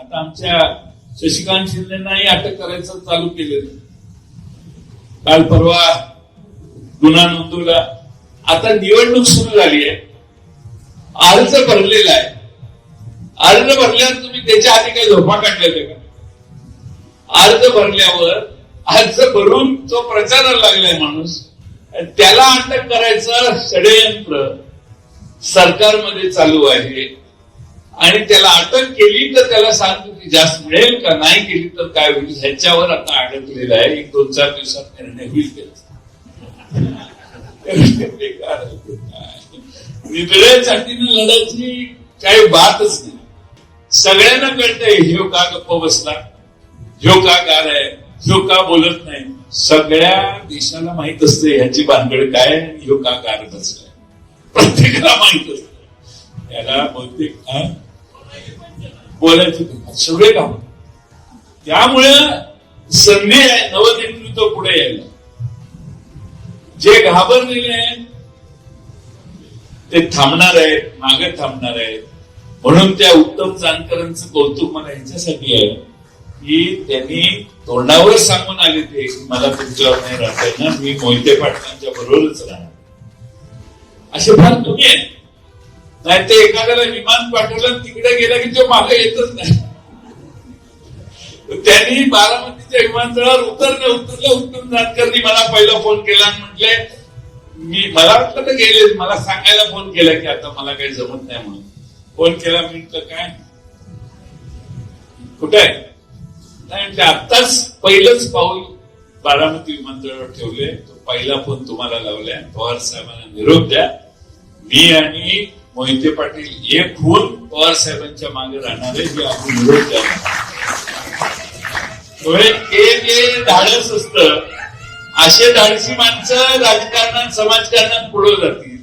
आता आमच्या शशिकांत शिंदेनाही अटक करायचं चालू केलेलं. काल परवा गुन्हा नोंदवला. आता निवडणूक सुरू झाली आहे. अर्ज भरलेला आहे. अर्ज भरल्यावर तुम्ही त्याच्या आधी काही झोपा काढल्या का? अर्ज भरल्यावर अर्ज भरून तो प्रचाराला लागलाय माणूस. त्याला अटक करायचं षडयंत्र सरकारमध्ये चालू आहे. आणि त्याला अटक केली तर त्याला सांगतो की जास्त मिळेल का? नाही केली तर काय होईल? ह्याच्यावर आता अडकलेला आहे. एक दोन चार दिवसात निर्णय होईल त्याचा. लढायची काही बातच नाही. सगळ्यांना कळतंय ह्यो का गप्प बसला? ह्यो का गार आहे? ह्यो का बोलत नाही? सगळ्या देशाला माहीत असते ह्याची भानगड काय ह्यो का गार बसलाय. प्रत्येकाला माहीत असत त्याला बहुतेक हा? बोलायची सगळे काम. त्यामुळे संधी आहे नवनेतृत्व पुढे यायला. जे घाबरलेले आहेत ते थांबणार आहेत मागे थांबणार आहेत. म्हणून त्या उत्तम जानकरांचं कौतुक मला ह्याच्यासाठी आहे की त्यांनी तोंडावर सांगून आले ते मला तुमच्यावर नाही राहता येणार मी मोहिते पाटलांच्या बरोबरच राहणार. असे फार कमी आहेत. नाही ते एखाद्याला विमान पाठवलं आणि तिकडे गेला की तो मागे येतच नाही. त्यांनी बारामतीच्या विमानतळावर उतरले उतरले उत्तम जानकरनी मला पहिला फोन केला आणि म्हटले मी मला वाटलं तर गेले मला सांगायला फोन केला की आता मला काही जमत नाही म्हणून. फोन केला मी म्हटलं काय? कुठे आहे? नाही म्हणजे आत्ताच पहिलंच पाऊल बारामती विमानतळावर ठेवले. तो पहिला फोन तुम्हाला लावलाय. पवार साहेबांना निरोप द्या. मी आणि मोहिते पाटील एक होऊन पवार साहेबांच्या मागे राहणार आहे आपण निरोप द्या त्यामुळे ते धाडस असतं. असे धाडसी माणसं राजकारणात समाजकारणात पुढे जातील.